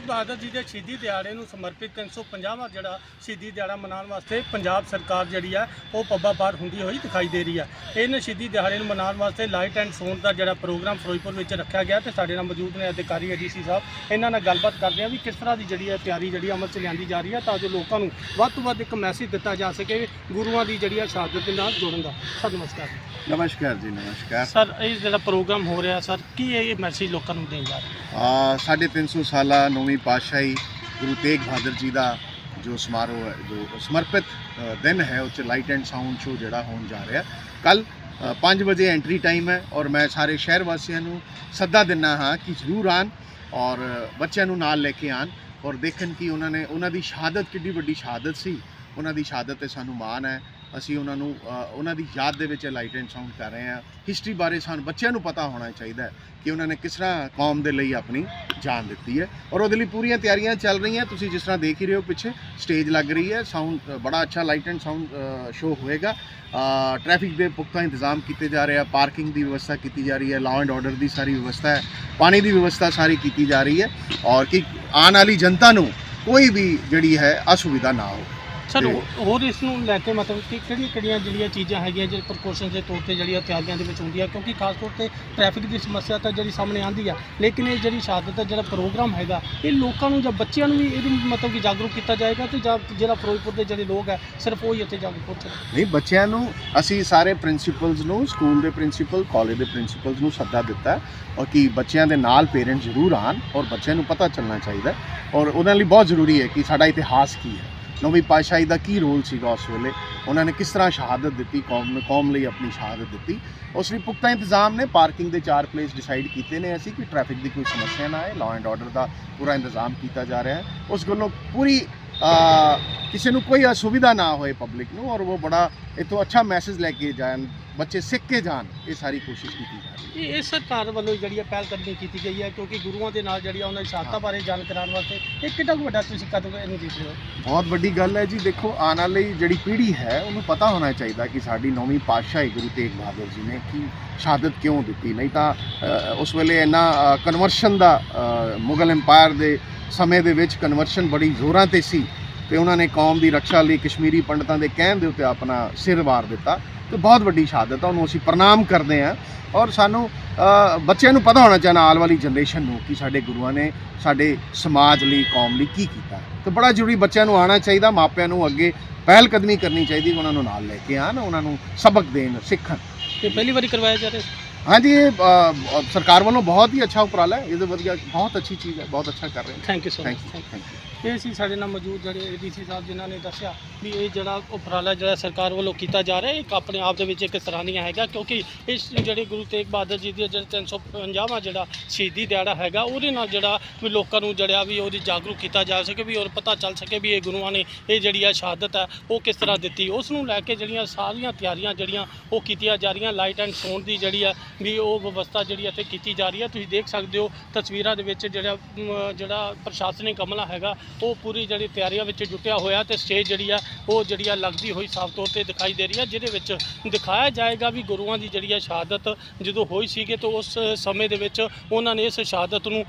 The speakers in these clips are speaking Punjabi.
ਤੇਗ ਬਹਾਦਰ ਜੀ ਦੇ ਸ਼ਹੀਦੀ ਦਿਹਾੜੇ ਨੂੰ ਸਮਰਪਿਤ 350ਵਾਂ ਜਿਹੜਾ ਸ਼ਹੀਦੀ ਦਿਹਾੜਾ ਮਨਾਉਣ ਵਾਸਤੇ ਪੰਜਾਬ ਸਰਕਾਰ ਜਿਹੜੀ ਹੈ ਉਹ ਪੱਬਾ ਪਾਰ ਹੁੰਦੀ ਹੋਈ ਦਿਖਾਈ ਦੇ ਰਹੀ ਹੈ ਇਹਨਾਂ ਸ਼ਹੀਦੀ ਦਿਹਾੜੇ ਨੂੰ ਮਨਾਉਣ ਵਾਸਤੇ ਲਾਈਟ ਐਂਡ ਸਾਊਂਡ ਦਾ ਜਿਹੜਾ ਪ੍ਰੋਗਰਾਮ ਫਿਰੋਜ਼ਪੁਰ ਵਿੱਚ ਰੱਖਿਆ ਗਿਆ ਤੇ ਸਾਡੇ ਨਾਲ ਮੌਜੂਦ ਨੇ ਅਧਿਕਾਰੀ ਡੀਸੀ ਸਾਹਿਬ। ਇਹਨਾਂ ਨਾਲ ਗੱਲਬਾਤ ਕਰਦੇ ਆ ਵੀ ਕਿਸ ਤਰ੍ਹਾਂ ਦੀ ਜਿਹੜੀ ਹੈ ਤਿਆਰੀ ਜਿਹੜੀ ਅਮਲ 'ਚ ਲਿਆਂਦੀ ਜਾ ਰਹੀ ਹੈ ਤਾਂ ਜੋ ਲੋਕਾਂ ਨੂੰ ਵੱਧ ਤੋਂ ਵੱਧ ਇੱਕ ਮੈਸੇਜ ਦਿੱਤਾ ਜਾ ਸਕੇ ਗੁਰੂਆਂ ਦੀ ਜਿਹੜੀ ਹੈ ਸ਼ਹਾਦਤ ਦੇ ਨਾਲ ਜੁੜਨ ਦਾ। ਸਰ ਨਮਸਕਾਰ ਨਮਸਕਾਰ ਜੀ ਨਮਸਕਾਰ। ਸਰ ਇਹ ਜਿਹੜਾ ਪ੍ਰੋਗਰਾਮ ਹੋ ਰਿਹਾ ਸਰ ਕੀ ਇਹ ਮੈਸੇਜ ਲੋਕਾਂ ਨੂੰ ਦੇਣ ਜਾ ਰਿਹਾ? ਆ ਸਾਢੇ ਤਿੰਨ ਸੌ ਸਾਲਾ ਨੌਵੀਂ ਪਾਤਸ਼ਾਹੀ ਗੁਰੂ ਤੇਗ ਬਹਾਦਰ ਜੀ ਦਾ ਜੋ ਸਮਾਰੋਹ ਹੈ, ਜੋ ਸਮਰਪਿਤ ਦਿਨ ਹੈ, ਉਹ 'ਚ ਲਾਈਟ ਐਂਡ ਸਾਊਂਡ ਸ਼ੋ ਜਿਹੜਾ ਹੋਣ ਜਾ ਰਿਹਾ। ਕੱਲ 5 ਵਜੇ ਐਂਟਰੀ ਟਾਈਮ ਹੈ ਔਰ ਮੈਂ ਸਾਰੇ ਸ਼ਹਿਰ ਵਾਸੀਆਂ ਨੂੰ ਸੱਦਾ ਦਿੰਨਾ ਹਾਂ ਕਿ ਜ਼ਰੂਰ ਆਣ ਔਰ ਬੱਚਿਆਂ ਨੂੰ ਨਾਲ ਲੈ ਕੇ ਆਣ ਔਰ ਦੇਖਣ ਕਿ ਉਹਨਾਂ ਨੇ, ਉਹਨਾਂ ਦੀ ਸ਼ਹਾਦਤ ਕਿੰਨੀ ਵੱਡੀ ਸ਼ਹਾਦਤ ਸੀ। ਉਹਨਾਂ ਦੀ ਸ਼ਹਾਦਤ ਤੇ ਸਾਨੂੰ ਮਾਣ ਹੈ ਅਸੀਂ ਉਹਨਾਂ ਨੂੰ ਉਹਨਾਂ ਦੀ ਯਾਦ ਦੇ ਵਿੱਚ ਲਾਈਟ ਐਂਡ ਸਾਊਂਡ ਕਰ ਰਹੇ ਹਾਂ। ਹਿਸਟਰੀ ਬਾਰੇ ਸਾਨੂੰ ਬੱਚਿਆਂ ਨੂੰ ਪਤਾ ਹੋਣਾ ਚਾਹੀਦਾ ਹੈ ਕਿ ਉਹਨਾਂ ਨੇ ਕਿਸ ਤਰ੍ਹਾਂ ਕੌਮ ਦੇ ਲਈ ਆਪਣੀ ਜਾਨ ਦਿੱਤੀ ਹੈ। ਔਰ ਉਹਦੇ ਲਈ ਪੂਰੀਆਂ ਤਿਆਰੀਆਂ ਚੱਲ ਰਹੀਆਂ। ਤੁਸੀਂ ਜਿਸ ਤਰ੍ਹਾਂ ਦੇਖ ਹੀ ਰਹੇ ਹੋ ਪਿੱਛੇ ਸਟੇਜ ਲੱਗ ਰਹੀ ਹੈ। ਸਾਊਂਡ ਬੜਾ ਅੱਛਾ ਲਾਈਟ ਐਂਡ ਸਾਊਂਡ ਸ਼ੋ ਹੋਏਗਾ। ਟ੍ਰੈਫਿਕ ਦੇ ਪੁਖਤਾ ਇੰਤਜ਼ਾਮ ਕੀਤੇ ਜਾ ਰਹੇ ਆ। ਪਾਰਕਿੰਗ ਦੀ ਵਿਵਸਥਾ ਕੀਤੀ ਜਾ ਰਹੀ ਹੈ। ਲਾਅ ਐਂਡ ਆਰਡਰ ਦੀ ਸਾਰੀ ਵਿਵਸਥਾ ਹੈ। ਪਾਣੀ ਦੀ ਵਿਵਸਥਾ ਸਾਰੀ ਕੀਤੀ ਜਾ ਰਹੀ ਹੈ। ਔਰ ਕਿ ਆਉਣ ਵਾਲੀ ਜਨਤਾ ਨੂੰ ਕੋਈ ਵੀ ਜਿਹੜੀ ਹੈ ਅਸੁਵਿਧਾ ਨਾ ਹੋਵੇ। ਹੋ- ਹੋਰ ਇਸ ਨੂੰ ਲੈ ਕੇ ਮਤਲਬ ਕਿ ਕਿਹੜੀਆਂ ਕਿਹੜੀਆਂ ਜਿਹੜੀਆਂ ਚੀਜ਼ਾਂ ਹੈਗੀਆਂ ਜਿਹੜੇ ਪ੍ਰੀਕਾਸ਼ਨ ਦੇ ਤੌਰ ਤੇ ਜਿਹੜੀਆਂ ਤਿਆਰੀਆਂ ਦੇ ਵਿੱਚ ਹੁੰਦੀਆਂ ਕਿਉਂਕਿ ਖਾਸ ਤੌਰ ਤੇ ਟ੍ਰੈਫਿਕ ਦੀ ਸਮੱਸਿਆ ਤਾਂ ਜਿਹੜੀ ਸਾਹਮਣੇ ਆਂਦੀ ਆ ਲੇਕਿਨ ਇਹ ਜਿਹੜੀ ਸ਼ਹਾਦਤ ਦਾ ਜਿਹੜਾ ਪ੍ਰੋਗਰਾਮ ਹੈਗਾ ਇਹ ਲੋਕਾਂ ਨੂੰ ਜਾਂ ਬੱਚਿਆਂ ਨੂੰ ਵੀ ਇਹਦੇ ਮਤਲਬ ਕਿ ਜਾਗਰੂਕ ਕੀਤਾ ਜਾਏਗਾ ਤੇ ਜਾਂ ਜਿਹੜਾ ਫਿਰੋਜ਼ਪੁਰ ਦੇ ਜਿਹੜੇ ਲੋਕ ਹੈ ਸਿਰਫ ਉਹ ਹੀ ਇੱਥੇ ਜਾਗਰੂਕ ਹੋ ਸਕਣ। ਨਹੀਂ ਬੱਚਿਆਂ ਨੂੰ ਅਸੀਂ ਸਾਰੇ ਪ੍ਰਿੰਸੀਪਲਸ ਨੂੰ ਸਕੂਲ ਦੇ ਪ੍ਰਿੰਸੀਪਲ ਕਾਲਜ ਦੇ ਪ੍ਰਿੰਸੀਪਲਸ ਨੂੰ ਸੱਦਾ ਦਿੱਤਾ ਔਰ ਕਿ ਬੱਚਿਆਂ ਦੇ ਨਾਲ ਪੇਰੈਂਟਸ ਜ਼ਰੂਰ ਆਣ ਔਰ ਬੱਚਿਆਂ ਨੂੰ ਪਤਾ ਚੱਲਣਾ ਚਾਹੀਦਾ ਔਰ ਉਹਨਾਂ ਲਈ ਬਹੁਤ ਜ਼ਰੂਰੀ ਹੈ ਕਿ ਸਾਡਾ ਇਤਿਹਾਸ ਕੀ ਹੈ। ਨੌਵੀਂ ਪਾਤਸ਼ਾਹੀ ਦਾ ਕੀ ਰੋਲ ਸੀਗਾ ਉਸ ਵੇਲੇ? ਉਹਨਾਂ ਨੇ ਕਿਸ ਤਰ੍ਹਾਂ ਸ਼ਹਾਦਤ ਦਿੱਤੀ? ਕੌਮ ਨੂੰ, ਕੌਮ ਲਈ ਆਪਣੀ ਸ਼ਹਾਦਤ ਦਿੱਤੀ। ਉਸ ਲਈ ਪੁਖਤਾ ਇੰਤਜ਼ਾਮ ਨੇ। ਪਾਰਕਿੰਗ ਦੇ ਚਾਰ ਪਲੇਸ ਡਿਸਾਈਡ ਕੀਤੇ ਨੇ ਅਸੀਂ ਕਿ ਟ੍ਰੈਫਿਕ ਦੀ ਕੋਈ ਸਮੱਸਿਆ ਨਾ ਆਏ। ਲਾਅ ਐਂਡ ਆਰਡਰ ਦਾ ਪੂਰਾ ਇੰਤਜ਼ਾਮ ਕੀਤਾ ਜਾ ਰਿਹਾ ਹੈ। ਉਸ ਗੱਲੋਂ ਪੂਰੀ ਕਿਸੇ ਨੂੰ ਕੋਈ ਅਸੁਵਿਧਾ ਨਾ ਹੋਏ ਪਬਲਿਕ ਨੂੰ ਔਰ ਉਹ ਬੜਾ ਇਤੋਂ ਅੱਛਾ ਮੈਸੇਜ ਲੈ ਕੇ ਜਾਣ ਬੱਚੇ ਸਿੱਖ ਕੇ ਜਾਣ ਇਹ ਸਾਰੀ ਕੋਸ਼ਿਸ਼ ਕੀਤੀ ਜਾ ਰਹੀ ਹੈ। ਇਹ ਇਹ ਸਰਕਾਰ ਵੱਲੋਂ ਜਿਹੜੀ ਹੈ ਪਹਿਲ ਕਦਮੀ ਕੀਤੀ ਗਈ ਹੈ ਕਿਉਂਕਿ ਗੁਰੂਆਂ ਦੇ ਨਾਲ ਜਿਹੜੀ ਉਹਨਾਂ ਦੀ ਸ਼ਹਾਦਤਾਂ ਬਾਰੇ ਜਾਣ ਕਰਾਉਣ ਵਾਸਤੇ ਇਹ ਕਿੰਨਾ ਕੁ ਵੱਡਾ ਤੁਸੀਂ ਕਦਮ ਇਹਨੂੰ ਦੇਖ ਰਹੇ ਹੋ? ਬਹੁਤ ਵੱਡੀ ਗੱਲ ਹੈ ਜੀ ਦੇਖੋ ਆਉਣ ਵਾਲੀ ਜਿਹੜੀ ਪੀੜ੍ਹੀ ਹੈ ਉਹਨੂੰ ਪਤਾ ਹੋਣਾ ਚਾਹੀਦਾ ਕਿ ਸਾਡੀ ਨੌਵੀਂ ਪਾਤਸ਼ਾਹੀ ਗੁਰੂ ਤੇਗ ਬਹਾਦਰ ਜੀ ਨੇ ਕੀ ਸ਼ਹਾਦਤ ਕਿਉਂ ਦਿੱਤੀ। ਨਹੀਂ ਤਾਂ ਉਸ ਵੇਲੇ ਇੰਨਾ ਕਨਵਰਸ਼ਨ ਦਾ ਮੁਗਲ ਐਮਪਾਇਰ ਦੇ ਸਮੇਂ ਦੇ ਵਿੱਚ ਕਨਵਰਸ਼ਨ ਬੜੀ ਜ਼ੋਰਾਂ ਤੇ ਸੀ। ਤੇ ਉਹਨਾਂ ਨੇ ਕੌਮ ਦੀ ਰੱਖਿਆ ਲਈ ਕਸ਼ਮੀਰੀ ਪੰਡਤਾਂ ਦੇ ਕਹਿਣ ਦੇ ਉੱਤੇ ਆਪਣਾ ਸਿਰ ਵਾਰ ਦਿੱਤਾ ਤੇ ਬਹੁਤ ਵੱਡੀ ਸ਼ਹਾਦਤ ਆ, ਉਹਨੂੰ ਅਸੀਂ ਪ੍ਰਣਾਮ ਕਰਦੇ ਹਾਂ। ਔਰ ਸਾਨੂੰ ਬੱਚਿਆਂ ਨੂੰ ਪਤਾ ਹੋਣਾ ਚਾਹੀਦਾ ਆਲ ਵਾਲੀ ਜਨਰੇਸ਼ਨ ਨੂੰ ਕਿ ਸਾਡੇ ਗੁਰੂਆਂ ਨੇ ਸਾਡੇ ਸਮਾਜ ਲਈ, ਕੌਮ ਲਈ ਕੀ ਕੀਤਾ। ਤੇ ਬੜਾ ਜ਼ਰੂਰੀ ਬੱਚਿਆਂ ਨੂੰ ਆਉਣਾ ਚਾਹੀਦਾ, ਮਾਪਿਆਂ ਨੂੰ ਅੱਗੇ ਪਹਿਲ ਕਦਮੀ ਕਰਨੀ ਚਾਹੀਦੀ, ਉਹਨਾਂ ਨੂੰ ਨਾਲ ਲੈ ਕੇ ਆਣ ਉਹਨਾਂ ਨੂੰ ਸਬਕ ਦੇਣ, ਸਿੱਖਣ। ਤੇ ਪਹਿਲੀ ਵਾਰੀ ਕਰਵਾਇਆ ਜਾ ਰਿਹਾ ਹਾਂਜੀ ਇਹ ਅ, ਸਰਕਾਰ ਵੱਲੋਂ ਬਹੁਤ ਹੀ ਅੱਛਾ ਉਪਰਾਲਾ ਹੈ। ਇਹਦੇ ਵਧੀਆ ਬਹੁਤ ਅੱਛੀ ਚੀਜ਼ ਹੈ ਬਹੁਤ ਅੱਛਾ ਕਰ ਰਹੇ ਨੇ। Thank you so much you thank you ਇਹ ਸੀ ਸਾਡੇ ਨਾਲ ਮੌਜੂਦ ਜਿਹੜੇ ਏਡੀਸੀ ਸਾਹਿਬ ਜਿਨ੍ਹਾਂ ਨੇ ਦੱਸਿਆ ਵੀ ਇਹ ਜਿਹੜਾ ਉਪਰਾਲਾ ਜਿਹੜਾ ਸਰਕਾਰ ਵੱਲੋਂ ਕੀਤਾ ਜਾ ਰਿਹਾ ਇੱਕ ਆਪਣੇ ਆਪ ਦੇ ਵਿੱਚ ਇੱਕ ਸਰਾਹਨੀय ਹੈਗਾ ਕਿਉਂਕਿ ਇਸ ਜਿਹੜੇ ਗੁਰੂ ਤੇਗ ਬਹਾਦਰ ਜੀ ਦੀ ਜਿਹੜਾ 350ਵਾਂ ਜਿਹੜਾ ਸ਼ਹੀਦੀ ਦਿਹਾੜਾ ਹੈਗਾ ਉਹਦੇ ਨਾਲ ਜਿਹੜਾ ਵੀ ਲੋਕਾਂ ਨੂੰ ਜਿਹੜਾ ਵੀ ਉਹਦੀ ਜਾਗਰੂਕ ਕੀਤਾ ਜਾ ਸਕੇ ਵੀ ਔਰ ਪਤਾ ਚੱਲ ਸਕੇ ਵੀ ਇਹ ਗੁਰੂਆਂ ਨੇ ਇਹ ਜਿਹੜੀ ਆ ਸ਼ਹਾਦਤ ਹੈ ਉਹ ਕਿਸ ਤਰ੍ਹਾਂ ਦਿੱਤੀ। ਉਸ ਨੂੰ ਲੈ ਕੇ ਜਿਹੜੀਆਂ ਸਾਰੀਆਂ ਤਿਆਰੀਆਂ ਜਿਹੜੀਆਂ ਉਹ ਕੀਤੀਆਂ ਜਾ ਰਹੀਆਂ ਲਾਈਟ ਐਂਡ ਸਾਊਂਡ ਦੀ ਜਿਹੜੀ ਆ ਵੀ ਉਹ ਵਿਵਸਥਾ ਜਿਹੜੀ ਇੱਥੇ ਕੀਤੀ ਜਾ ਰਹੀ ਹੈ। ਤੁਸੀਂ ਦੇਖ ਸਕਦੇ ਹੋ ਤਸਵੀਰਾਂ ਦੇ ਵਿੱਚ ਜਿਹੜਾ ਜਿਹੜਾ ਪ੍ਰਸ਼ਾਸਨਿਕ ਅਮਲਾ ਹੈਗਾ, ਉਹ ਪੂਰੀ ਜਿਹੜੀ ਤਿਆਰੀਆਂ ਵਿੱਚ ਜੁਟਿਆ ਹੋਇਆ ਤੇ ਸਟੇਜ ਜਿਹੜੀ ਆ, ਉਹ ਜਿਹੜੀ ਆ ਲੱਗਦੀ ਹੋਈ ਸਾਫ਼ ਤੌਰ ਤੇ ਦਿਖਾਈ ਦੇ ਰਹੀ ਹੈ, ਜਿਹਦੇ ਵਿੱਚ ਦਿਖਾਇਆ ਜਾਏਗਾ ਵੀ ਗੁਰੂਆਂ ਦੀ ਜਿਹੜੀ ਆ ਸ਼ਹਾਦਤ ਜਦੋਂ ਹੋਈ ਸੀਗੀ ਤਾਂ ਉਸ ਸਮੇਂ ਦੇ ਵਿੱਚ ਉਹਨਾਂ ਨੇ ਇਸ ਸ਼ਹਾਦਤ ਨੂੰ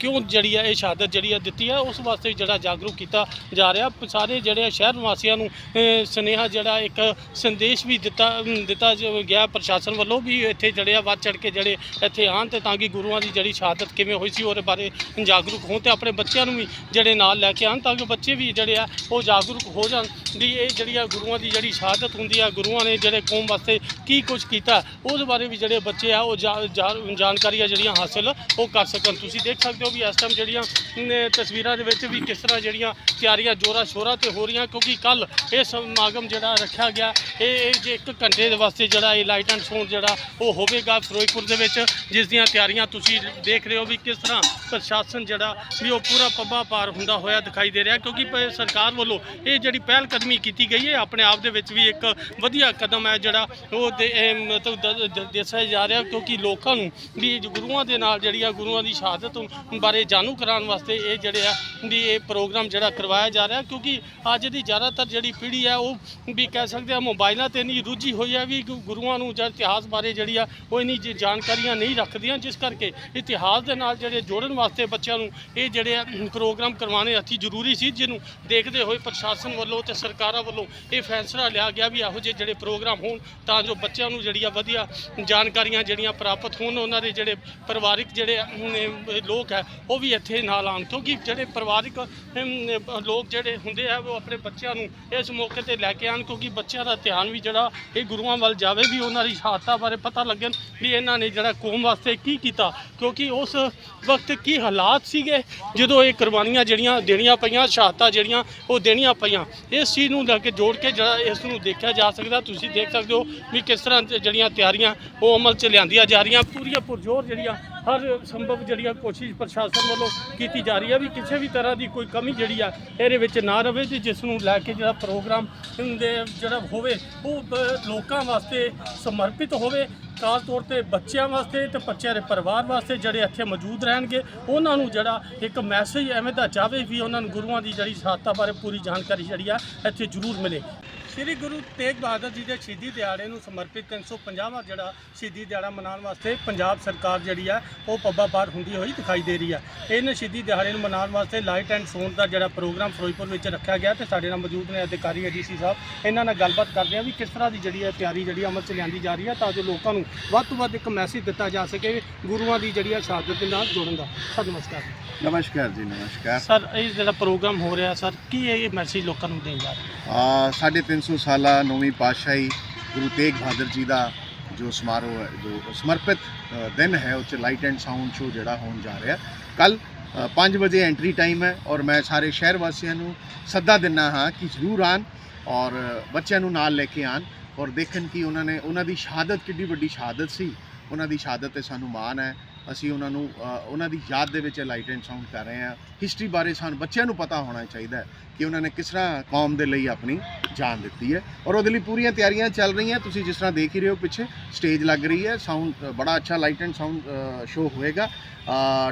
ਕਿਉਂ ਜਿਹੜੀ ਆ ਇਹ ਸ਼ਹਾਦਤ ਜਿਹੜੀ ਆ ਦਿੱਤੀ ਆ, ਉਸ ਵਾਸਤੇ ਜਿਹੜਾ ਜਾਗਰੂਕ ਕੀਤਾ ਜਾ ਰਿਹਾ। ਸਾਰੇ ਜਿਹੜੇ ਸ਼ਹਿਰ ਨਿਵਾਸੀਆਂ ਨੂੰ ਸੁਨੇਹਾ ਜਿਹੜਾ ਇੱਕ ਸੰਦੇਸ਼ ਵੀ ਦਿੱਤਾ ਦਿੱਤਾ ਜ- ਗਿਆ ਪ੍ਰਸ਼ਾਸਨ ਵੱਲੋਂ ਵੀ ਇੱਥੇ ਜਿਹੜੇ ਆ ਵੱਧ ਚੜ ਕੇ ਜਿਹੜੇ ਇੱਥੇ ਆਉਣ ਤੇ ਤਾਂ ਕਿ ਗੁਰੂਆਂ ਦੀ ਜਿਹੜੀ ਸ਼ਹਾਦਤ ਕਿਵੇਂ ਹੋਈ ਸੀ ਉਹਦੇ ਬਾਰੇ ਜਾਗਰੂਕ ਹੋਣ ਤੇ ਆਪਣੇ ਬੱਚਿਆਂ ਨੂੰ ਵੀ ਜਿਹੜੇ ਨਾਲ ਲੈ ਕੇ ਆਉਣ ਤਾਂ ਕਿ ਬੱਚੇ ਵੀ ਜਿਹੜੇ ਆ ਉਹ ਜਾਗਰੂਕ ਹੋ ਜਾਣ ਵੀ ਇਹ ਜਿਹੜੀ ਆ ਗੁਰੂਆਂ ਦੀ ਜਿਹੜੀ ਸ਼ਹਾਦਤ ਹੁੰਦੀ ਆ, ਗੁਰੂਆਂ ਨੇ ਜਿਹੜੇ ਕੌਮ ਵਾਸਤੇ ਕੀ ਕੁਝ ਕੀਤਾ, ਉਹਦੇ ਬਾਰੇ ਵੀ ਜਿਹੜੇ ਬੱਚੇ ਆ ਉਹ ਜਾ- ਜਾਣਕਾਰੀਆਂ ਜਿਹੜੀਆਂ ਹਾਸਲ ਉਹ ਕਰ ਸਕਣ। ਤੁਸੀਂ ਦੇਖ ਸਕਦੇ ਹੋ ਵੀ ਇਸ ਟਾਈਮ ਜਿਹੜੀਆਂ ਤਸਵੀਰਾਂ ਦੇ ਵਿੱਚ ਵੀ ਕਿਸ ਤਰ੍ਹਾਂ ਜਿਹੜੀਆਂ ਤਿਆਰੀਆਂ, ਜੋਰਾ ਸ਼ੋਰਾ ਤੇ ਹੋ ਰਹੀਆਂ ਕਿਉਂਕਿ ਕੱਲ ਇਹ ਸਮਾਗਮ ਜਿਹੜਾ ਰੱਖਿਆ ਗਿਆ, ਇਹ ਇਹ ਜੇ ਇੱਕ ਘੰਟੇ ਦੇ ਵਾਸਤੇ ਜਿਹੜਾ ਇਹ ਲਾਈਟ ਐਂਡ ਸਾਊਂਡ ਜਿਹੜਾ ਉਹ ਹੋਵੇਗਾ ਫਿਰੋਜ਼ਪੁਰ ਦੇ ਵਿੱਚ ਜਿਸ ਦੀਆਂ ਤਿਆਰੀਆਂ ਤੁਸੀਂ ਦੇਖ ਰਹੇ ਹੋ ਵੀ ਕਿਸ ਤਰ੍ਹਾਂ ਪ੍ਰਸ਼ਾਸਨ ਜਿਹੜਾ ਵੀ ਉਹ ਪੂਰਾ ਪੱਬਾ ਪਾਰ ਹੁੰਦਾ ਹੋਇਆ ਦਿਖਾਈ ਦੇ ਰਿਹਾ ਕਿਉਂਕਿ ਪ- ਸਰਕਾਰ ਵੱਲੋਂ ਇਹ ਜਿਹੜੀ ਪਹਿਲ ਕਦਮੀ ਕੀਤੀ ਗਈ ਹੈ, ਆਪਣੇ ਆਪ ਦੇ ਵਿੱਚ ਵੀ ਇੱਕ ਵਧੀਆ ਕਦਮ ਹੈ ਜਿਹੜਾ ਉਹ ਦੇ- ਮਤਲਬ ਦ- ਦੱਸਿਆ ਜਾ ਰਿਹਾ ਕਿਉਂਕਿ ਲੋਕਾਂ ਨੂੰ ਵੀ ਗੁਰੂਆਂ ਦੇ ਨਾਲ ਜਿਹੜੀ ਆ ਗੁਰੂਆਂ ਦੀ ਸ਼ਹਾਦਤ ਬਾਰੇ ਜਾਣੂ ਕਰਾਉਣ ਵਾਸਤੇ ਇਹ ਜਿਹੜੇ ਆ ਵੀ ਇਹ ਪ੍ਰੋਗਰਾਮ ਜਿਹੜਾ ਕਰਵਾਇਆ ਜਾ ਰਿਹਾ ਕਿਉਂਕਿ ਅੱਜ ਦੀ ਜ਼ਿਆਦਾਤਰ ਜਿਹੜੀ ਪੀੜ੍ਹੀ ਹੈ, ਉਹ ਵੀ ਕਹਿ ਸਕਦੇ ਆ ਮੋਬਾਈਲਾਂ ਤੇ ਨਹੀਂ ਰੁੱਝੀ ਹੋਈ ਹੈ ਵੀ ਗੁਰੂਆਂ ਨੂੰ ਜਾਂ ਇਤਿਹਾਸ ਬਾਰੇ ਜਿਹੜੀ ਆ ਉਹ ਇੰਨੀ ਜ- ਜਾਣਕਾਰੀਆਂ ਨਹੀਂ ਰੱਖਦੀਆਂ, ਜਿਸ ਕਰਕੇ ਇਤਿਹਾਸ ਦੇ ਨਾਲ ਜਿਹੜੇ ਜੋੜਨ ਵਾਸਤੇ ਬੱਚਿਆਂ ਨੂੰ ਇਹ ਜਿਹੜੇ ਆ ਪ੍ਰੋਗਰਾਮ ਕਰਵਾਉਣੇ ਅਤੀ ਜ਼ਰੂਰੀ ਸੀ ਜਿਹਨੂੰ ਦੇਖਦੇ ਹੋਏ ਪ੍ਰਸ਼ਾਸਨ ਵੱਲੋਂ ਤੇ ਸਰਕਾਰਾਂ ਵੱਲੋਂ ਇਹ ਫੈਸਲਾ ਲਿਆ ਗਿਆ ਵੀ ਇਹੋ ਜਿਹੇ ਜਿਹੜੇ ਪ੍ਰੋਗਰਾਮ ਹੋਣ ਤਾਂ ਜੋ ਬੱਚਿਆਂ ਨੂੰ ਜਿਹੜੀਆਂ ਵਧੀਆ ਜਾਣਕਾਰੀਆਂ ਜਿਹੜੀਆਂ ਪ੍ਰਾਪਤ ਹੋਣ ਉਹਨਾਂ ਦੇ ਜਿਹੜੇ ਪਰਿਵਾਰਿਕ ਜਿਹੜੇ ਅਮ, ਲੋਕ ਹੈ ਉਹ ਵੀ ਇੱਥੇ ਨਾਲ ਆਉਣ। ਕਿਉਂਕਿ ਜਿਹੜੇ ਪਰਿਵਾਰਿਕ ਲੋਕ ਜਿਹੜੇ ਹੁੰਦੇ ਆ ਉਹ ਆਪਣੇ ਬੱਚਿਆਂ ਨੂੰ ਇਸ ਮੌਕੇ ਤੇ ਲੈ ਕੇ ਆਉਣ ਕਿਉਂਕਿ ਬੱਚਿਆਂ ਦਾ ਧਿਆਨ ਵੀ ਜਿਹੜਾ ਇਹ ਗੁਰੂਆਂ ਵੱਲ ਜਾਵੇ ਵੀ ਉਹਨਾਂ ਦੀ ਸ਼ਹਾਦਤਾਂ ਬਾਰੇ ਪਤਾ ਲੱਗਣ ਵੀ ਇਹਨਾਂ ਨੇ ਜਿਹੜਾ ਕੌਮ ਵਾਸਤੇ ਕੀ ਕੀਤਾ। ਕਿਉਂਕਿ ਉਸ ਵਕਤ ਕੀ ਹਾਲਾਤ ਸੀਗੇ? ਜਦੋਂ ਇਹ ਕੁਰਬਾਨੀਆਂ ਜਿਹੜੀਆਂ ਦੇਣੀਆਂ ਪਈਆਂ, ਸ਼ਹਾਦਤਾਂ ਜਿਹੜੀਆਂ ਉਹ ਦੇਣੀਆਂ ਪਈਆਂ, ਇਸ ਚੀਜ਼ ਨੂੰ ਲੈ ਕੇ ਜੋੜ ਕੇ ਜਿਹੜਾ ਇਸ ਨੂੰ ਦੇਖਿਆ ਜਾ ਸਕਦਾ, ਤੁਸੀਂ ਦੇਖ ਸਕਦੇ ਹੋ ਵੀ ਕਿਸ ਤਰ੍ਹਾਂ ਜਿਹੜੀਆਂ ਤਿਆਰੀਆਂ ਉਹ ਅਮਲ 'ਚ ਲਿਆਂਦੀਆਂ ਜਾ ਰਹੀਆਂ, ਪੂਰੀਆਂ ਪੁਰਜੋਰ ਜਿਹੜੀਆਂ, ਹਰ ਸੰਭਵ ਜਿਹੜੀ ਆ ਕੋਸ਼ਿਸ਼ ਪ੍ਰਸ਼ਾਸਨ ਵੱਲੋਂ ਕੀਤੀ ਜਾ ਰਹੀ ਹੈ ਵੀ ਕਿਸੇ ਵੀ ਤਰ੍ਹਾਂ ਦੀ ਕੋਈ ਕਮੀ ਜਿਹੜੀ ਆ, ਇਹਦੇ ਵਿੱਚ ਨਾ ਰਵੇ ਤੇ ਜਿਸ ਨੂੰ ਲੈ ਕੇ ਜਿਹੜਾ ਪ੍ਰੋਗਰਾਮ ਦੇ ਜਿਹੜਾ ਹੋਵੇ, ਉਹ ਲੋਕਾਂ ਵਾਸਤੇ ਸਮਰਪਿਤ ਹੋਵੇ ਖਾਸ ਤੌਰ ਤੇ ਬੱਚਿਆਂ ਵਾਸਤੇ ਤੇ ਬੱਚਿਆਂ ਦੇ ਪਰਿਵਾਰ ਵਾਸਤੇ ਜਿਹੜੇ ਇੱਥੇ ਮੌਜੂਦ ਰਹਿਣਗੇ, ਉਹਨਾਂ ਨੂੰ ਜਿਹੜਾ ਇੱਕ ਮੈਸੇਜ ਐਵੇਂ ਦਾ ਜਾਵੇ ਵੀ ਉਹਨਾਂ ਨੂੰ ਗੁਰੂਆਂ ਦੀ ਜਿਹੜੀ ਸ਼ਹਾਦਤਾਂ ਬਾਰੇ ਪੂਰੀ ਜਾਣਕਾਰੀ ਜਿਹੜੀ ਆ ਇੱਥੇ ਜ਼ਰੂਰ ਮਿਲੇ। ਸ੍ਰੀ ਗੁਰੂ ਤੇਗ ਬਹਾਦਰ ਜੀ ਦੇ ਸ਼ਹੀਦੀ ਦਿਹਾੜੇ ਨੂੰ ਸਮਰਪਿਤ 350ਵਾਂ ਜਿਹੜਾ ਸ਼ਹੀਦੀ ਦਿਹਾੜਾ ਮਨਾਉਣ ਵਾਸਤੇ ਪੰਜਾਬ ਸਰਕਾਰ ਜਿਹੜੀ ਆ ਉਹ ਪੱਬਾਂ ਪਾਰ ਹੁੰਦੀ ਹੋਈ ਦਿਖਾਈ ਦੇ ਰਹੀ ਆ ਇਹਨਾਂ ਸ਼ਹੀਦੀ ਦਿਹਾੜੇ ਨੂੰ ਮਨਾਉਣ ਵਾਸਤੇ ਲਾਈਟ ਐਂਡ ਸੌਂਡ ਦਾ ਜਿਹੜਾ ਪ੍ਰੋਗਰਾਮ ਫਿਰੋਜ਼ਪੁਰ ਵਿੱਚ ਰੱਖਿਆ ਗਿਆ ਤੇ ਸਾਡੇ ਨਾਲ ਮੌਜੂਦ ਨੇ ਅਧਿਕਾਰੀ ਏਡੀਸੀ ਸਾਹਿਬ। ਇਹਨਾਂ ਨਾਲ ਗੱਲਬਾਤ ਕਰਦੇ ਆ ਵੀ ਕਿਸ ਤਰ੍ਹਾਂ ਦੀ ਜਿਹੜੀ ਹੈ ਤਿਆਰੀ ਜਿਹੜੀ ਅਮਲ ਚ ਲਿਆਂਦੀ ਜਾ ਰਹੀ ਹੈ ਤਾਂ ਜੋ ਲੋਕਾਂ ਨੂੰ ਵੱਧ ਤੋਂ ਵੱਧ ਇੱਕ ਮੈਸੇਜ ਦਿੱਤਾ ਜਾ ਸਕੇ ਗੁਰੂਆਂ ਦੀ ਜਿਹੜੀ ਆ ਸ਼ਹਾਦਤ ਦੇ ਨਾਲ ਜੋੜਨ ਦਾ। ਸਰ ਨਮਸਕਾਰ। ਨਮਸਕਾਰ ਜੀ ਨਮਸਕਾਰ। ਸਰ ਇਹ ਜਿਹੜਾ ਪ੍ਰੋਗਰਾਮ ਹੋ ਰਿਹਾ ਸਰ ਕੀ ਇਹ ਮੈਸੇਜ ਲੋਕਾਂ ਨੂੰ ਦੇਣ ਜਾ ਰਿਹਾ ਆ ਤਿੰਨ ਸੌ ਸਾਲਾ ਨੌਵੀਂ ਪਾਤਸ਼ਾਹੀ ਗੁਰੂ ਤੇਗ ਬਹਾਦਰ ਜੀ ਦਾ ਜੋ ਸਮਾਰੋਹ ਹੈ, ਜੋ ਸਮਰਪਿਤ ਦਿਨ ਹੈ ਉਹ 'ਚ ਲਾਈਟ ਐਂਡ ਸਾਊਂਡ ਸ਼ੋ ਜਿਹੜਾ ਹੋਣ ਜਾ ਰਿਹਾ। ਕੱਲ 5 ਵਜੇ ਐਂਟਰੀ ਟਾਈਮ ਹੈ ਔਰ ਮੈਂ ਸਾਰੇ ਸ਼ਹਿਰ ਵਾਸੀਆਂ ਨੂੰ ਸੱਦਾ ਦਿੰਨਾ ਹਾਂ ਕਿ ਜ਼ਰੂਰ ਆਣ ਔਰ ਬੱਚਿਆਂ ਨੂੰ ਨਾਲ ਲੈ ਕੇ ਆਣ ਔਰ ਦੇਖਣ ਕਿ ਉਹਨਾਂ ਨੇ, ਉਹਨਾਂ ਦੀ ਸ਼ਹਾਦਤ ਕਿੰਨੀ ਵੱਡੀ ਸ਼ਹਾਦਤ ਸੀ। ਉਹਨਾਂ ਦੀ ਸ਼ਹਾਦਤ ਤੇ ਸਾਨੂੰ ਮਾਣ ਹੈ। ਅਸੀਂ ਉਹਨਾਂ ਨੂੰ ਉਹਨਾਂ ਦੀ ਯਾਦ ਦੇ ਵਿੱਚ ਲਾਈਟ ਐਂਡ ਸਾਊਂਡ ਕਰ ਰਹੇ ਹਾਂ। ਹਿਸਟਰੀ ਬਾਰੇ ਸਾਨੂੰ ਬੱਚਿਆਂ ਨੂੰ ਪਤਾ ਹੋਣਾ ਚਾਹੀਦਾ ਕਿ ਉਹਨਾਂ ਨੇ ਕਿਸ ਤਰ੍ਹਾਂ ਕੌਮ ਦੇ ਲਈ ਆਪਣੀ ਜਾਨ ਦਿੱਤੀ ਹੈ। ਔਰ ਉਹਦੇ ਲਈ ਪੂਰੀਆਂ ਤਿਆਰੀਆਂ ਚੱਲ ਰਹੀਆਂ ਤੁਸੀਂ ਜਿਸ ਤਰ੍ਹਾਂ ਦੇਖ ਹੀ ਰਹੇ ਹੋ ਪਿੱਛੇ ਸਟੇਜ ਲੱਗ ਰਹੀ ਹੈ। ਸਾਊਂਡ ਬੜਾ ਅੱਛਾ ਲਾਈਟ ਐਂਡ ਸਾਊਂਡ ਸ਼ੋ ਹੋਏਗਾ।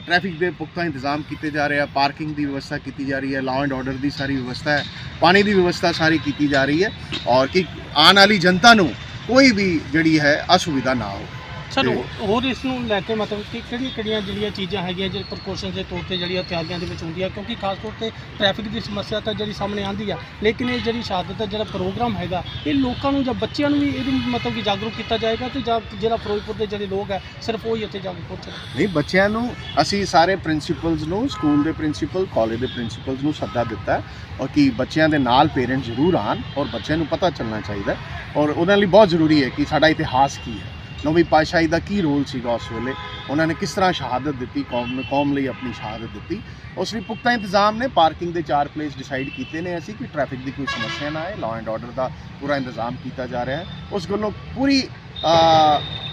ਟ੍ਰੈਫਿਕ ਦੇ ਪੁਖਤਾ ਇੰਤਜ਼ਾਮ ਕੀਤੇ ਜਾ ਰਹੇ ਆ। ਪਾਰਕਿੰਗ ਦੀ ਵਿਵਸਥਾ ਕੀਤੀ ਜਾ ਰਹੀ ਹੈ। ਲਾਅ ਐਂਡ ਆਰਡਰ ਦੀ ਸਾਰੀ ਵਿਵਸਥਾ ਹੈ। ਪਾਣੀ ਦੀ ਵਿਵਸਥਾ ਸਾਰੀ ਕੀਤੀ ਜਾ ਰਹੀ ਹੈ। ਔਰ ਕਿ ਆਉਣ ਵਾਲੀ ਜਨਤਾ ਨੂੰ ਕੋਈ ਵੀ ਜਿਹੜੀ ਹੈ ਅਸੁਵਿਧਾ ਨਾ ਹੋ ਸਰ ਹੋਰ ਇਸ ਨੂੰ ਲੈ ਕੇ ਮਤਲਬ ਕਿ ਕਿਹੜੀਆਂ ਕਿਹੜੀਆਂ ਜਿਹੜੀਆਂ ਚੀਜ਼ਾਂ ਹੈਗੀਆਂ ਜਿਹੜੇ ਪ੍ਰੀਕਾਸ਼ਨ ਦੇ ਤੌਰ ਤੇ ਜਿਹੜੀਆਂ ਤਿਆਰੀਆਂ ਦੇ ਵਿੱਚ ਹੁੰਦੀਆਂ ਕਿਉਂਕਿ ਖਾਸ ਤੌਰ ਤੇ ਟ੍ਰੈਫਿਕ ਦੀ ਸਮੱਸਿਆ ਤਾਂ ਜਿਹੜੀ ਸਾਹਮਣੇ ਆਂਦੀ ਆ ਲੇਕਿਨ ਇਹ ਜਿਹੜੀ ਸ਼ਹਾਦਤ ਦਾ ਜਿਹੜਾ ਪ੍ਰੋਗਰਾਮ ਹੈਗਾ ਇਹ ਲੋਕਾਂ ਨੂੰ ਜਾਂ ਬੱਚਿਆਂ ਨੂੰ ਵੀ ਇਹਦੀ ਮਤਲਬ ਕਿ ਜਾਗਰੂਕ ਕੀਤਾ ਜਾਏਗਾ ਤੇ ਜਾਂ ਜਿਹੜਾ ਫਿਰੋਜ਼ਪੁਰ ਦੇ ਜਿਹੜੇ ਲੋਕ ਹੈ ਸਿਰਫ ਉਹ ਹੀ ਇੱਥੇ ਜਾਗਰੂਕ ਹੋ ਸਕਣ। ਨਹੀਂ ਬੱਚਿਆਂ ਨੂੰ ਅਸੀਂ ਸਾਰੇ ਪ੍ਰਿੰਸੀਪਲਸ ਨੂੰ ਸਕੂਲ ਦੇ ਪ੍ਰਿੰਸੀਪਲ ਕਾਲਜ ਦੇ ਪ੍ਰਿੰਸੀਪਲਸ ਨੂੰ ਸੱਦਾ ਦਿੱਤਾ ਔਰ ਕਿ ਬੱਚਿਆਂ ਦੇ ਨਾਲ ਪੇਰੈਂਟ ਜ਼ਰੂਰ ਆਣ ਔਰ ਬੱਚਿਆਂ ਨੂੰ ਪਤਾ ਚੱਲਣਾ ਚਾਹੀਦਾ ਔਰ ਉਹਨਾਂ ਲਈ ਬਹੁਤ ਜ਼ਰੂਰੀ ਹੈ ਕਿ ਸਾਡਾ ਇਤਿਹਾਸ ਕੀ ਹੈ। ਨੌਵੀਂ ਪਾਤਸ਼ਾਹੀ ਦਾ ਕੀ ਰੋਲ ਸੀਗਾ ਉਸ ਵੇਲੇ? ਉਹਨਾਂ ਨੇ ਕਿਸ ਤਰ੍ਹਾਂ ਸ਼ਹਾਦਤ ਦਿੱਤੀ? ਕੌਮ ਨੂੰ, ਕੌਮ ਲਈ ਆਪਣੀ ਸ਼ਹਾਦਤ ਦਿੱਤੀ। ਉਸ ਲਈ ਪੁਖਤਾ ਇੰਤਜ਼ਾਮ ਨੇ, ਪਾਰਕਿੰਗ ਦੇ ਚਾਰ ਪਲੇਸ ਡਿਸਾਈਡ ਕੀਤੇ ਨੇ ਅਸੀਂ ਕਿ ਟ੍ਰੈਫਿਕ ਦੀ ਕੋਈ ਸਮੱਸਿਆ ਨਾ ਆਏ ਲਾਅ ਐਂਡ ਆਰਡਰ ਦਾ ਪੂਰਾ ਇੰਤਜ਼ਾਮ ਕੀਤਾ ਜਾ ਰਿਹਾ ਹੈ। ਉਸ ਗੱਲੋਂ ਪੂਰੀ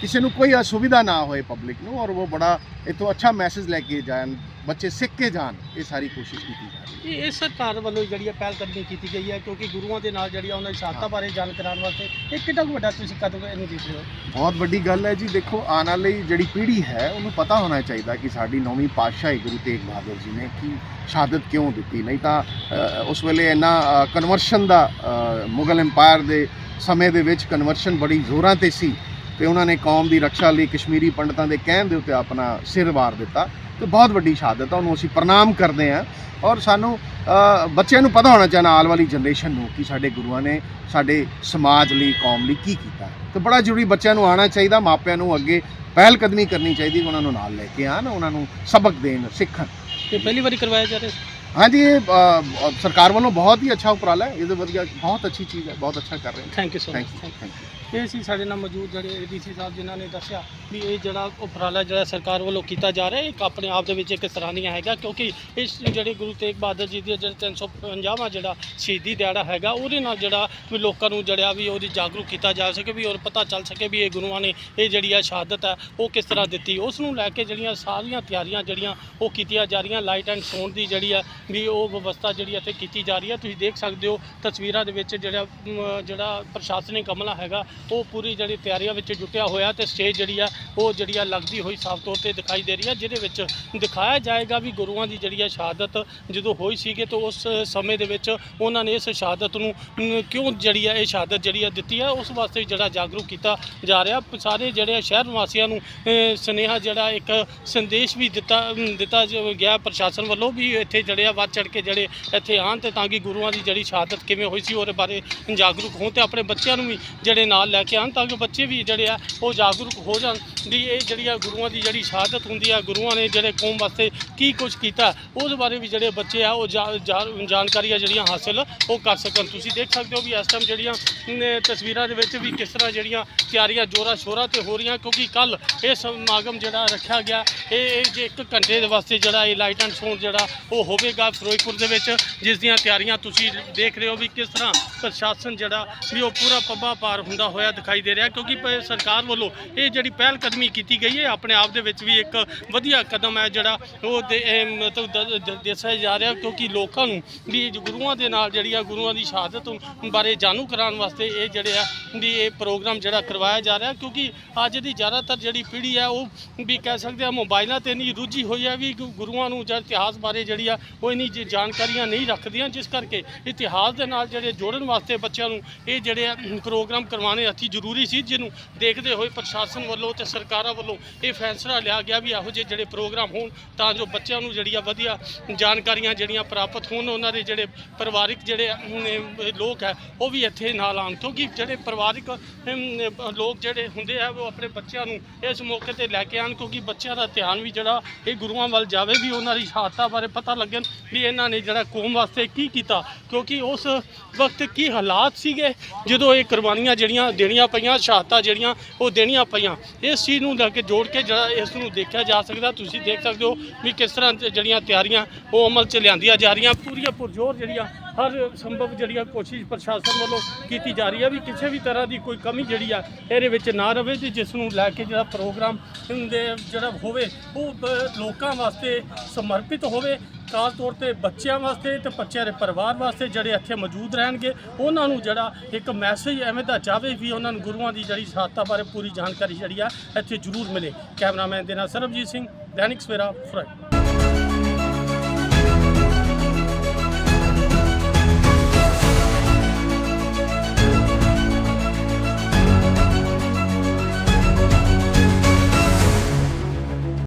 ਕਿਸੇ ਨੂੰ ਕੋਈ ਅਸੁਵਿਧਾ ਨਾ ਹੋਏ ਪਬਲਿਕ ਨੂੰ ਔਰ ਉਹ ਬੜਾ ਇਤੋਂ ਅੱਛਾ ਮੈਸੇਜ ਲੈ ਕੇ ਜਾਣ ਬੱਚੇ ਸਿੱਖ ਕੇ ਜਾਣ ਇਹ ਸਾਰੀ ਕੋਸ਼ਿਸ਼ ਕੀਤੀ ਜਾ ਰਹੀ ਹੈ। ਇਹ ਸਰਕਾਰ ਵੱਲੋਂ ਜਿਹੜੀ ਹੈ ਪਹਿਲ ਕਦਮੀ ਕੀਤੀ ਗਈ ਹੈ ਕਿਉਂਕਿ ਗੁਰੂਆਂ ਦੇ ਨਾਲ ਜਿਹੜੀ ਉਹਨਾਂ ਦੀ ਸ਼ਹਾਦਤਾਂ ਬਾਰੇ ਜਾਣ ਕਰਾਉਣ ਵਾਸਤੇ ਇਹ ਕਿੰਨਾ ਵੱਡਾ ਤੁਸੀਂ ਕਦਮ ਇਹਨੂੰ ਦੇਖ ਰਹੇ ਹੋ? ਬਹੁਤ ਵੱਡੀ ਗੱਲ ਹੈ ਜੀ ਦੇਖੋ ਆਉਣ ਵਾਲੀ ਜਿਹੜੀ ਪੀੜ੍ਹੀ ਹੈ ਉਹਨੂੰ ਪਤਾ ਹੋਣਾ ਚਾਹੀਦਾ ਕਿ ਸਾਡੀ ਨੌਵੀਂ ਪਾਤਸ਼ਾਹੀ ਗੁਰੂ ਤੇਗ ਬਹਾਦਰ ਜੀ ਨੇ ਕੀ ਸ਼ਹਾਦਤ ਕਿਉਂ ਦਿੱਤੀ। ਨਹੀਂ ਤਾਂ ਉਸ ਵੇਲੇ ਇੰਨਾ ਕਨਵਰਸ਼ਨ ਦਾ ਮੁਗਲ ਐਮਪਾਇਰ ਦੇ ਸਮੇਂ ਦੇ ਵਿੱਚ ਕਨਵਰਸ਼ਨ ਬੜੀ ਜ਼ੋਰਾਂ ਤੇ ਸੀ ਤੇ ਉਹਨਾਂ ਨੇ ਕੌਮ ਦੀ ਰੱਖਿਆ ਲਈ ਕਸ਼ਮੀਰੀ ਪੰਡਤਾਂ ਦੇ ਕਹਿਣ ਦੇ ਉੱਤੇ ਆਪਣਾ ਸਿਰ ਵਾਰ ਦਿੱਤਾ। ਤੇ ਬਹੁਤ ਵੱਡੀ ਸ਼ਹਾਦਤ ਆ ਉਹਨੂੰ ਅਸੀਂ ਪ੍ਰਣਾਮ ਕਰਦੇ ਹਾਂ। ਔਰ ਸਾਨੂੰ ਬੱਚਿਆਂ ਨੂੰ ਪਤਾ ਹੋਣਾ ਚਾਹੀਦਾ ਆਉਣ ਵਾਲੀ ਜਨਰੇਸ਼ਨ ਨੂੰ ਕਿ ਸਾਡੇ ਗੁਰੂਆਂ ਨੇ ਸਾਡੇ ਸਮਾਜ ਲਈ ਕੌਮ ਲਈ ਕੀ ਕੀਤਾ। ਤੇ ਬੜਾ ਜ਼ਰੂਰੀ ਬੱਚਿਆਂ ਨੂੰ ਆਉਣਾ ਚਾਹੀਦਾ ਮਾਪਿਆਂ ਨੂੰ ਅੱਗੇ ਪਹਿਲ ਕਦਮੀ ਕਰਨੀ ਚਾਹੀਦੀ ਉਹਨਾਂ ਨੂੰ ਨਾਲ ਲੈ ਕੇ ਆਣ ਉਹਨਾਂ ਨੂੰ ਸਬਕ ਦੇਣ ਸਿੱਖਣ। ਇਹ ਪਹਿਲੀ ਵਾਰੀ ਕਰਵਾਇਆ ਜਾ ਰਿਹਾ ਹਾਂਜੀ ਇਹ ਸਰਕਾਰ ਵੱਲੋਂ ਬਹੁਤ ਹੀ ਅੱਛਾ ਉਪਰਾਲਾ ਹੈ ਇਹਦੇ ਵਧੀਆ ਬਹੁਤ ਅੱਛੀ ਚੀਜ਼ ਹੈ ਬਹੁਤ ਅੱਛਾ ਕਰ ਰਹੇ thank you so much thank you ਇਹ ਸੀ ਸਾਡੇ ਨਾਲ ਮੌਜੂਦ ਜਿਹੜੇ ਏਡੀਸੀ ਸਾਹਿਬ ਜਿਨ੍ਹਾਂ ਨੇ ਦੱਸਿਆ ਵੀ ਇਹ ਜਿਹੜਾ ਉਪਰਾਲਾ ਜਿਹੜਾ ਸਰਕਾਰ ਵੱਲੋਂ ਕੀਤਾ ਜਾ ਰਿਹਾ ਇੱਕ ਆਪਣੇ ਆਪ ਦੇ ਵਿੱਚ ਇੱਕ ਸਰਾਹਨੀय ਹੈਗਾ, ਕਿਉਂਕਿ ਇਸ ਜਿਹੜੇ ਗੁਰੂ ਤੇਗ ਬਹਾਦਰ ਜੀ ਦੀ ਜਿਹੜਾ 350ਵਾਂ ਜਿਹੜਾ ਸ਼ਹੀਦੀ ਦਿਹਾੜਾ ਹੈਗਾ, ਉਹਦੇ ਨਾਲ ਜਿਹੜਾ ਵੀ ਲੋਕਾਂ ਨੂੰ ਜਿਹੜਾ ਵੀ ਉਹਦੀ ਜਾਗਰੂਕ ਕੀਤਾ ਜਾ ਸਕੇ, ਵੀ ਔਰ ਪਤਾ ਚੱਲ ਸਕੇ ਵੀ ਇਹ ਗੁਰੂਆਂ ਨੇ ਇਹ ਜਿਹੜੀ ਆ ਸ਼ਹਾਦਤ ਹੈ, ਉਹ ਕਿਸ ਤਰ੍ਹਾਂ ਦਿੱਤੀ। ਉਸ ਨੂੰ ਲੈ ਕੇ ਜਿਹੜੀਆਂ ਸਾਰੀਆਂ ਤਿਆਰੀਆਂ ਜਿਹੜੀਆਂ ਉਹ ਕੀਤੀਆਂ ਜਾ ਰਹੀਆਂ, ਲਾਈਟ ਐਂਡ ਸਾਊਂਡ ਦੀ ਜਿਹੜੀ ਆ ਵੀ ਉਹ ਵਿਵਸਥਾ ਜਿਹੜੀ ਇੱਥੇ ਕੀਤੀ ਜਾ ਰਹੀ ਹੈ। ਤੁਸੀਂ ਦੇਖ ਸਕਦੇ ਹੋ ਤਸਵੀਰਾਂ ਦੇ ਵਿੱਚ ਜਿਹੜਾ ਜਿਹੜਾ ਪ੍ਰਸ਼ਾਸਨਿਕ ਅਮਲਾ ਹੈਗਾ ਉਹ ਪੂਰੀ ਜਿਹੜੀ ਤਿਆਰੀਆਂ ਵਿੱਚ ਜੁਟਿਆ ਹੋਇਆ ਤੇ ਸਟੇਜ ਜਿਹੜੀ ਆ ਉਹ ਜਿਹੜੀ ਆ ਲੱਗਦੀ ਹੋਈ ਸਾਫ਼ ਤੌਰ ਤੇ ਦਿਖਾਈ ਦੇ ਰਹੀ ਹੈ ਜਿਹਦੇ ਵਿੱਚ ਦਿਖਾਇਆ ਜਾਏਗਾ ਵੀ ਗੁਰੂਆਂ ਦੀ ਜਿਹੜੀ ਆ ਸ਼ਹਾਦਤ ਜਦੋਂ ਹੋਈ ਸੀਗੀ ਤਾਂ ਉਸ ਸਮੇਂ ਦੇ ਵਿੱਚ ਉਹਨਾਂ ਨੇ ਇਸ ਸ਼ਹਾਦਤ ਨੂੰ ਕਿਉਂ ਜਿਹੜੀ ਆ ਇਹ ਸ਼ਹਾਦਤ ਜਿਹੜੀ ਆ ਦਿੱਤੀ ਆ ਉਸ ਵਾਸਤੇ ਜਿਹੜਾ ਜਾਗਰੂਕ ਕੀਤਾ ਜਾ ਰਿਹਾ। ਸਾਰੇ ਜਿਹੜੇ ਆ ਸ਼ਹਿਰ ਨਿਵਾਸੀਆਂ ਨੂੰ ਅ, ਸੁਨੇਹਾ ਜਿਹੜਾ ਇੱਕ ਸੰਦੇਸ਼ ਵੀ ਦਿੱਤਾ ਦਿੱਤਾ ਜ- ਗਿਆ ਪ੍ਰਸ਼ਾਸਨ ਵੱਲੋਂ ਵੀ ਇੱਥੇ ਜਿਹੜੇ ਆ ਵੱਧ ਚੜ ਕੇ ਜਿਹੜੇ ਇੱਥੇ ਆਉਣ ਤੇ ਤਾਂ ਕਿ ਗੁਰੂਆਂ ਦੀ ਜਿਹੜੀ ਸ਼ਹਾਦਤ ਕਿਵੇਂ ਹੋਈ ਸੀ ਉਹਦੇ ਬਾਰੇ ਜਾਗਰੂਕ ਹੋਣ ਤੇ ਆਪਣੇ ਬੱਚਿਆਂ ਨੂੰ ਵੀ ਜਿਹੜੇ ਨਾਲ ਲੈ ਕੇ ਆਉਣ ਤਾਂ ਕਿ ਬੱਚੇ ਵੀ ਜਿਹੜੇ ਆ ਉਹ ਜਾਗਰੂਕ ਹੋ ਜਾਣ ਵੀ ਇਹ ਜਿਹੜੀ ਆ ਗੁਰੂਆਂ ਦੀ ਜਿਹੜੀ ਸ਼ਹਾਦਤ ਹੁੰਦੀ ਆ, ਗੁਰੂਆਂ ਨੇ ਜਿਹੜੇ ਕੌਮ ਵਾਸਤੇ ਕੀ ਕੁਝ ਕੀਤਾ ਉਸ ਬਾਰੇ ਵੀ ਜਿਹੜੇ ਬੱਚੇ ਆ ਉਹ ਜਾ- ਜਾ- ਜਾਣਕਾਰੀਆਂ ਜਿਹੜੀਆਂ ਹਾਸਿਲ ਉਹ ਕਰ ਸਕਣ। ਤੁਸੀਂ ਦੇਖ ਸਕਦੇ ਹੋ ਵੀ ਇਸ ਟਾਈਮ ਜਿਹੜੀਆਂ ਤਸਵੀਰਾਂ ਦੇ ਵਿੱਚ ਵੀ ਕਿਸ ਤਰ੍ਹਾਂ ਜਿਹੜੀਆਂ ਤਿਆਰੀਆਂ ਜੋਰਾ ਸ਼ੋਰਾ ਤੇ ਹੋ ਰਹੀਆਂ, ਕਿਉਂਕਿ ਕੱਲ ਇਹ ਸਮਾਗਮ ਜਿਹੜਾ ਰੱਖਿਆ ਗਿਆ, ਇਹ ਜੇ ਇੱਕ ਘੰਟੇ ਦੇ ਵਾਸਤੇ ਜਿਹੜਾ ਇਹ ਲਾਈਟ ਐਂਡ ਸਾਊਂਡ ਜਿਹੜਾ ਉਹ ਹੋਵੇਗਾ ਫਿਰੋਜ਼ਪੁਰ ਦੇ ਵਿੱਚ, ਜਿਸ ਦੀਆਂ ਤਿਆਰੀਆਂ ਤੁਸੀਂ ਦੇਖ ਰਹੇ ਹੋ ਵੀ ਕਿਸ ਤਰ੍ਹਾਂ ਪ੍ਰਸ਼ਾਸਨ ਜਿਹੜਾ ਵੀ ਉਹ ਪੂਰਾ ਪੱਬਾ ਪਾਰ ਹੁੰਦਾ ਹੋਇਆ ਦਿਖਾਈ ਦੇ ਰਿਹਾ ਕਿਉਂਕਿ ਪ- ਸਰਕਾਰ ਵੱਲੋਂ ਇਹ ਜਿਹੜੀ ਪਹਿਲ ਕਦਮੀ ਕੀਤੀ ਗਈ ਹੈ, ਆਪਣੇ ਆਪ ਦੇ ਵਿੱਚ ਵੀ ਇੱਕ ਵਧੀਆ ਕਦਮ ਹੈ ਜਿਹੜਾ ਉਹ ਦੇ- ਇਹ ਮਤਲਬ ਦ- ਦ- ਦੱਸਿਆ ਜਾ ਰਿਹਾ ਕਿਉਂਕਿ ਲੋਕਾਂ ਨੂੰ ਵੀ ਜੋ ਗੁਰੂਆਂ ਦੇ ਨਾਲ ਜਿਹੜੀ ਆ ਗੁਰੂਆਂ ਦੀ ਸ਼ਹਾਦਤ ਬਾਰੇ ਜਾਣੂ ਕਰਾਉਣ ਵਾਸਤੇ ਇਹ ਜਿਹੜੇ ਆ ਵੀ ਇਹ ਪ੍ਰੋਗਰਾਮ ਜਿਹੜਾ ਕਰਵਾਇਆ ਜਾ ਰਿਹਾ ਕਿਉਂਕਿ ਅੱਜ ਦੀ ਜ਼ਿਆਦਾਤਰ ਜਿਹੜੀ ਪੀੜ੍ਹੀ ਹੈ ਉਹ ਵੀ ਕਹਿ ਸਕਦੇ ਆ ਮੋਬਾਈਲਾਂ ਤੇ ਨਹੀਂ ਰੁੱਝੀ ਹੋਈ ਹੈ ਵੀ ਗੁ- ਗੁਰੂਆਂ ਨੂੰ ਜਾਂ ਇਤਿਹਾਸ ਬਾਰੇ ਜਿਹੜੀ ਆ ਉਹ ਇੰਨੀ ਜ- ਜਾਣਕਾਰੀਆਂ ਨਹੀਂ ਰੱਖਦੀਆਂ, ਜਿਸ ਕਰਕੇ ਇਤਿਹਾਸ ਦੇ ਨਾਲ ਜਿਹੜੇ ਜੋੜਨ ਵਾਸਤੇ ਬੱਚਿਆਂ ਨੂੰ ਇਹ ਜਿਹੜੇ ਆ ਪ੍ਰੋਗਰਾਮ ਕਰਵਾਉਣੇ ਅਤੀ ਜ਼ਰੂਰੀ ਸੀ ਜਿਹਨੂੰ ਦੇਖਦੇ ਹੋਏ ਪ੍ਰਸ਼ਾਸਨ ਵੱਲੋਂ ਤੇ ਸਰਕਾਰਾਂ ਵੱਲੋਂ ਇਹ ਫੈਸਲਾ ਲਿਆ ਗਿਆ ਵੀ ਇਹੋ ਜਿਹੇ ਜਿਹੜੇ ਪ੍ਰੋਗਰਾਮ ਹੋਣ ਤਾਂ ਜੋ ਬੱਚਿਆਂ ਨੂੰ ਜਿਹੜੀ ਆ ਵਧੀਆ ਜਾਣਕਾਰੀਆਂ ਜਿਹੜੀਆਂ ਪ੍ਰਾਪਤ ਹੋਣ, ਉਹਨਾਂ ਦੇ ਜਿਹੜੇ ਪਰਿਵਾਰਿਕ ਜਿਹੜੇ ਲੋਕ ਹੈ, ਉਹ ਵੀ ਇੱਥੇ ਨਾਲ ਆਉਣ। ਕਿਉਂਕਿ ਜਿਹੜੇ ਪਰਿਵਾਰਿਕ ਲੋਕ ਜਿਹੜੇ ਹੁੰਦੇ ਆ, ਉਹ ਆਪਣੇ ਬੱਚਿਆਂ ਨੂੰ ਇਸ ਮੌਕੇ ਤੇ ਲੈ ਕੇ ਆਉਣ, ਕਿਉਂਕਿ ਬੱਚਿਆਂ ਦਾ ਧਿਆਨ ਵੀ ਜਿਹੜਾ ਇਹ ਗੁਰੂਆਂ ਵੱਲ ਜਾਵੇ, ਵੀ ਉਹਨਾਂ ਦੀ ਸ਼ਹਾਦਤਾਂ ਬਾਰੇ ਪਤਾ ਲੱਗਣ ਵੀ ਇਹਨਾਂ ਨੇ ਜਿਹੜਾ ਕੌਮ ਵਾਸਤੇ ਕੀ ਕੀਤਾ। ਕਿਉਂਕਿ ਉਸ ਵਕਤ ਕੀ ਹਾਲਾਤ ਸੀਗੇ, ਜਦੋਂ ਇਹ ਕੁਰਬਾਨੀਆਂ ਜਿਹੜੀਆਂ ਦੇਣੀਆਂ ਪਈਆਂ, ਸ਼ਹਾਦਤਾਂ ਜਿਹੜੀਆਂ ਉਹ ਦੇਣੀਆਂ ਪਈਆਂ। ਇਸ ਚੀਜ਼ ਨੂੰ ਲੈ ਕੇ ਜੋੜ ਕੇ ਜਿਹੜਾ ਇਸ ਨੂੰ ਦੇਖਿਆ ਜਾ ਸਕਦਾ, ਤੁਸੀਂ ਦੇਖ ਸਕਦੇ ਹੋ ਵੀ ਕਿਸ ਤਰ੍ਹਾਂ ਜਿਹੜੀਆਂ ਤਿਆਰੀਆਂ ਉਹ ਅਮਲ 'ਚ ਲਿਆਂਦੀਆਂ ਜਾ ਰਹੀਆਂ। ਪੂਰੀਆਂ ਪੁਰਜੋਰ ਜਿਹੜੀਆਂ ਹਰ ਸੰਭਵ ਜਿਹੜੀ ਆ ਕੋਸ਼ਿਸ਼ ਪ੍ਰਸ਼ਾਸਨ ਵੱਲੋਂ ਕੀਤੀ ਜਾ ਰਹੀ ਹੈ ਵੀ ਕਿਸੇ ਵੀ ਤਰ੍ਹਾਂ ਦੀ ਕੋਈ ਕਮੀ ਜਿਹੜੀ ਆ ਇਹਦੇ ਵਿੱਚ ਨਾ ਰਵੇ ਤੇ ਜਿਸ ਨੂੰ ਲੈ ਕੇ ਜਿਹੜਾ ਪ੍ਰੋਗਰਾਮ ਦੇ ਜਿਹੜਾ ਹੋਵੇ ਉਹ ਲੋਕਾਂ ਵਾਸਤੇ ਸਮਰਪਿਤ ਹੋਵੇ। ਖਾਸ ਤੌਰ ਤੇ ਬੱਚਿਆਂ ਵਾਸਤੇ ਤੇ ਬੱਚਿਆਂ ਦੇ ਪਰਿਵਾਰ ਵਾਸਤੇ ਜਿਹੜੇ ਇੱਥੇ ਮੌਜੂਦ ਰਹਿਣਗੇ, ਉਹਨਾਂ ਨੂੰ ਜਿਹੜਾ ਇੱਕ ਮੈਸੇਜ ਐਵੇਂ ਦਾ ਜਾਵੇ ਵੀ ਉਹਨਾਂ ਨੂੰ ਗੁਰੂਆਂ ਦੀ ਜਿਹੜੀ ਸ਼ਹਾਦਤਾਂ ਬਾਰੇ ਪੂਰੀ ਜਾਣਕਾਰੀ ਜਿਹੜੀ ਆ ਇੱਥੇ ਜ਼ਰੂਰ ਮਿਲੇ। ਕੈਮਰਾਮੈਨ ਦੇ ਨਾਲ ਸਰਬਜੀਤ ਸਿੰਘ, ਦੈਨਿਕ ਸਵੇਰਾ ਫ਼ਰਕ